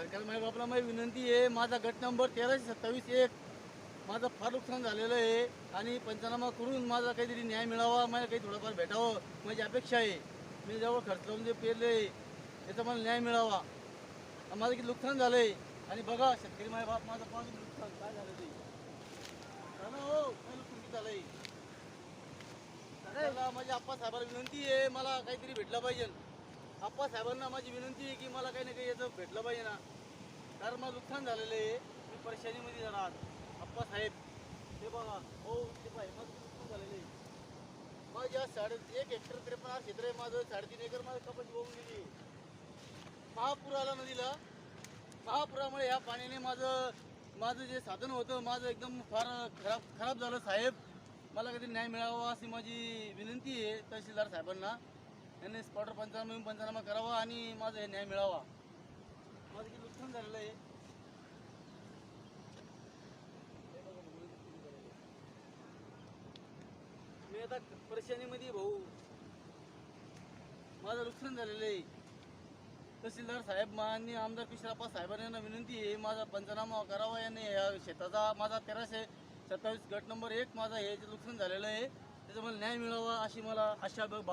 सरकार माझ्या बापला माझी विनंती आहे माझा गट नंबर तेराशे सत्तावीस एक. माझं फार नुकसान झालेलं आहे आणि पंचनामा करून माझा काहीतरी न्याय मिळावा मला काही थोडंफार भेटावं माझी अपेक्षा आहे. मी जवळ खर्च लावून जे पेरले त्याचा मला न्याय मिळावा. माझं किती नुकसान झालं आहे आणि बघा शेतकरी माझ्या बाप माझं पाच नुकसान काय झालं ते? झालं हो काय नुकसान किती झालंय? माझ्या आप्पा साहेबाला विनंती आहे मला काहीतरी भेटलं पाहिजे. आप्पा साहेबांना माझी विनंती आहे की मला काही ना काही याचं भेटलं पाहिजे ना. कारण माझं नुकसान झालेलं आहे. मी परेशानीमध्ये जाणार आप्पा साहेब हे बघा हो ते पाहिजे माझं नुकसान झालेलं आहे. माझ्या साडे एक हेक्टर त्रेपन्न क्षेत्र आहे. माझं साडेतीन एकर माझं कपाशी बघून गेली महापूर आला नदीला महापुरामुळे ह्या पाण्याने माझं माझं जे साधन होतं माझं एकदम फार खराब खराब झालं साहेब. मला कधी न्याय मिळावा अशी माझी विनंती आहे तहसीलदार साहेबांना. त्यांनी स्पॉटर पंचनामा येऊन पंचनामा करावा आणि माझं हे न्याय मिळावा. माझं किती नुकसान झालेलं आहे. मी आता परेशानीमध्ये भाऊ. माझं नुकसान झालेलं आहे. तहसीलदार साहेब आणि आमदार पिशराप्पा साहेबांना विनंती आहे माझा पंचनामा करावा. याने या शेताचा माझा तेराशे सत्तावीस गट नंबर एक माझा हे जे नुकसान झालेलं आहे त्याचा मला न्याय मिळावा अशी मला आशा ब-